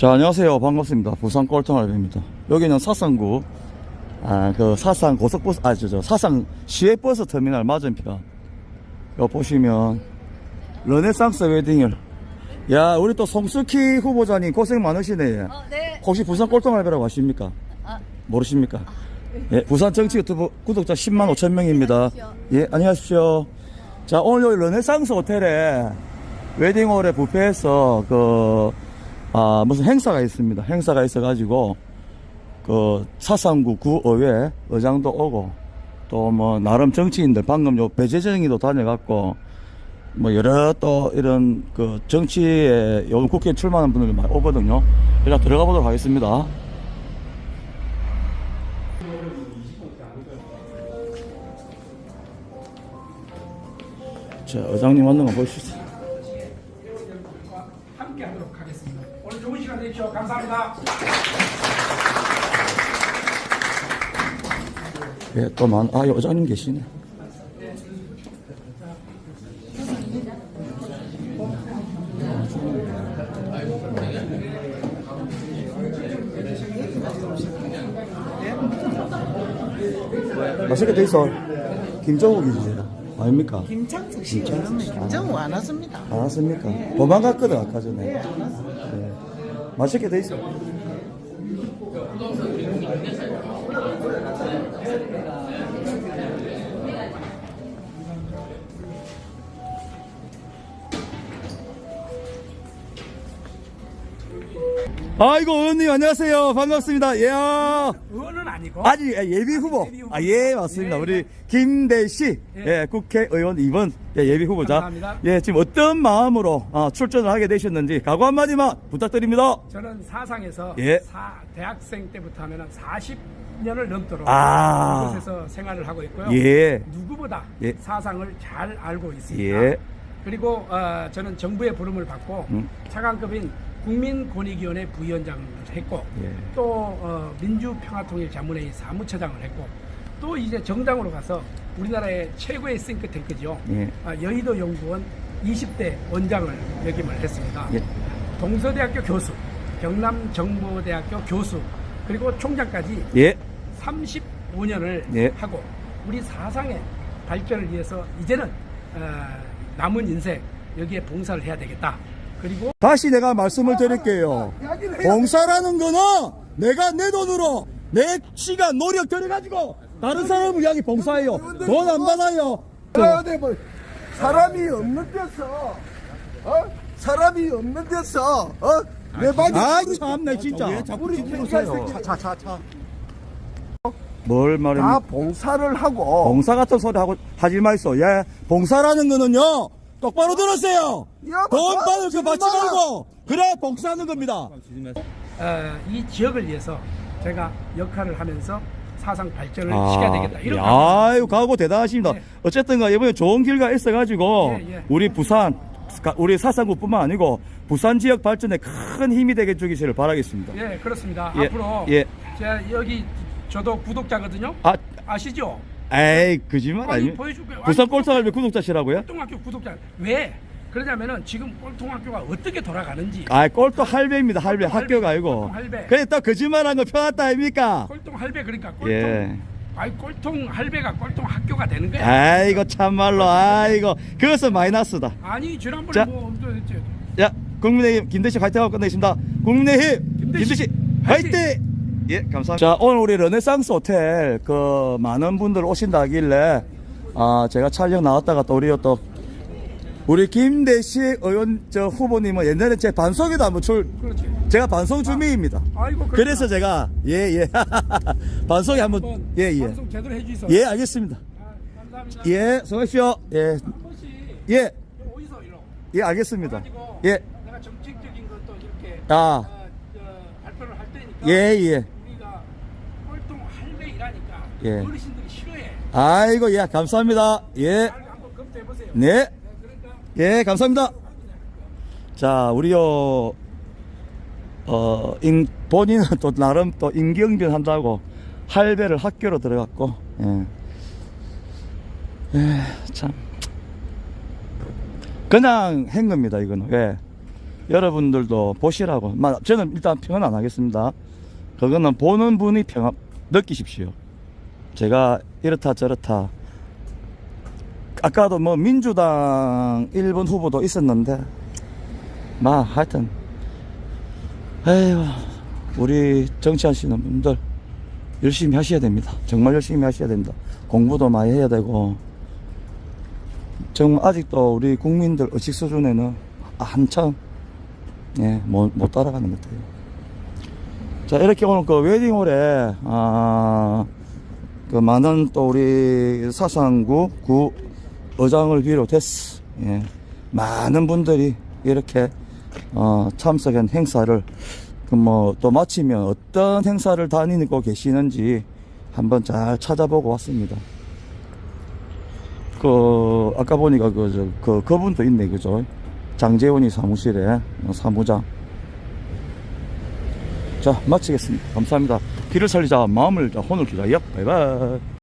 자, 안녕하세요. 반갑습니다. 부산 꼴통알입니다. 여기는 사상구, 아, 그 사상 고속버스, 아, 저, 저, 사상 시외버스 터미널 맞은편. 여 보시면, 르네상스 웨딩을. 야, 우리 또 송수키 후보자님 고생 많으시네. 어, 네. 혹시 부산 꼴통알배라고 아십니까? 아, 모르십니까? 예, 부산 정치 유튜브 구독자 10만 5천 명입니다. 예, 안녕하십시오. 자, 오늘 여기 르네상스 호텔에 웨딩홀에 부페에서 그, 아, 무슨 행사가 있습니다. 행사가 있어가지고, 그, 사상구 구의회 의장도 오고, 또 뭐, 나름 정치인들, 방금 요 배재정이도 다녀갔고, 뭐, 여러 또 이런 그 정치에, 요즘 국회에 출마하는 분들이 많이 오거든요. 일단 들어가 보도록 하겠습니다. 자, 의장님 왔는 거 보시죠. 함께 하도록 하겠습니다. 오늘 좋은 시간 되십시오. 감사합니다. 예, 또 많, 아, 여자님 계시네. 맛있게 돼 있어. 김정욱이지, 아닙니까? 김창석 씨 그러면 김정우 안 왔습니다. 안 왔습니까? 도망 갔거든, 아까 전에. 예. 맛있게 돼 있어. 아이고, 의원님, 안녕하세요. 반갑습니다. 예. 의원은 아니고 아직 예비 후보. 예비 후보. 아, 예, 맞습니다. 예. 우리 김대시, 예. 예. 국회의원 2번 예, 예비 후보자. 감사합니다. 예, 지금 어떤 마음으로 아, 출전을 하게 되셨는지 각오 한마디만 부탁드립니다. 저는 사상에서 예. 사, 대학생 때부터 하면 40년을 넘도록 아. 이곳에서 생활을 하고 있고요. 예. 누구보다 예. 사상을 잘 알고 있습니다. 예. 그리고 어, 저는 정부의 부름을 받고 음. 차관급인 국민권익위원회 부위원장을 했고 예. 또 어, 민주평화통일자문회의 사무처장을 했고 또 이제 정당으로 가서 우리나라의 최고의 싱크탱크죠. 예. 아, 여의도 연구원 20대 원장을 역임을 했습니다. 예. 동서대학교 교수, 경남정보대학교 교수, 그리고 총장까지 예. 35년을 예. 하고 우리 사상의 발전을 위해서 이제는 어, 남은 인생 여기에 봉사를 해야 되겠다. 그리고 다시 내가 말씀을 드릴게요. 봉사라는 거는 내가 내 돈으로 내 시간, 노력 들여가지고 다른 사람을 위하게 봉사해요. 돈 안 받아요. 뭐. 사람이 없는 데서, 어? 사람이 없는 데서, 어? 내 바지. 아이, 참내 진짜. 우리 생각해요. 뭘다 말입니까? 봉사를 하고, 봉사 같은 소리 하고 하지 마이소. 예. 봉사라는 거는요. 똑바로 들으세요. 야, 돈 뭐, 받을 거 받지. 말고. 그래, 봉사하는 겁니다. 어, 이 지역을 위해서 제가 역할을 하면서 사상 발전을 시켜야 되겠다. 이런 야, 각오를 아유, 각오 대단하십니다. 네. 어쨌든가 이번에 좋은 결과 있어가지고 예, 예. 우리 부산, 가- 우리 사상구뿐만 아니고 부산 지역 발전에 큰 힘이 되게 주기를 바라겠습니다. 예, 그렇습니다. 예, 앞으로 예. 제가 여기 저도 구독자거든요. 아, 아시죠? 에이, 거짓말 아니, 아니. 보여줄게요. 부산 꼴통할배 구독자시라고요? 꼴통학교 구독자 왜? 그러냐면은 지금 꼴통학교가 어떻게 돌아가는지 아, 꼴통 할배입니다. 할배. 꼴통 할배, 학교가 아니고. 꼴통 할배. 그래, 또 거짓말한 거 편했다 아닙니까? 꼴통 할배 그러니까 꼴통 예. 아이 꼴통 할배가 꼴통 학교가 되는 거야. 아이고, 참말로. 아이고. 그것은 마이너스다. 아니 지난번에 자. 뭐 엄청 했지. 자, 국민의힘 김대시 화이팅 하고 끝내겠습니다. 국민의힘 김대시 김대시 화이팅! 예, 감사합니다. 자, 오늘 우리 르네상스 호텔 그 많은 분들 오신다 하길래 아, 제가 촬영 나왔다가 또 우리 또 우리 김대시 의원 저 후보님은 옛날에 제 반송에도 한번 출 그렇지. 제가 반송 주민입니다. 아이고 그렇구나. 그래서 제가 예, 예. 반송에 한번 한번 예, 예. 방송 제대로 해주소. 예, 알겠습니다. 아, 감사합니다. 예, 수고하십시오. 예. 한 번씩 예. 어디서 이러? 예, 알겠습니다. 가지고 예. 내가 정책적인 것도 이렇게 아. 어, 저, 발표를 할 때니까 예, 예. 할배이라니까 예. 어르신들이 싫어해. 아이고, 예, 감사합니다. 예. 잘 한번 검토해 보세요. 네. 그러니까 예, 감사합니다. 자, 우리요, 어, 인, 본인은 또 나름 또 임경변 한다고 할배를 학교로 들어갔고, 예. 예, 참. 그냥 한 겁니다, 이거는. 왜? 여러분들도 보시라고. 마- 저는 일단 평은 안 하겠습니다. 그거는 보는 분이 평 느끼십시오. 제가 이렇다 저렇다. 아까도 뭐 민주당 1번 후보도 있었는데, 마 하여튼, 에휴, 우리 정치하시는 분들 열심히 하셔야 됩니다. 정말 열심히 하셔야 됩니다. 공부도 많이 해야 되고, 정말 아직도 우리 국민들 의식 수준에는 한참 예, 못, 못 따라가는 것 같아요. 자, 이렇게 오늘 그 웨딩홀에, 아, 그 많은 또 우리 사상구 구 의장을 비롯해서, 예, 많은 분들이 이렇게, 어, 참석한 행사를, 그 뭐, 또 마치면 어떤 행사를 다니고 계시는지 한번 잘 찾아보고 왔습니다. 그, 아까 보니까 그, 저, 그, 그분도 있네, 그죠? 장재원이 사무실에 어, 사무장. 자, 마치겠습니다. 감사합니다. 길을 살리자, 마음을 자, 혼을 기자. 얍, 바이바이.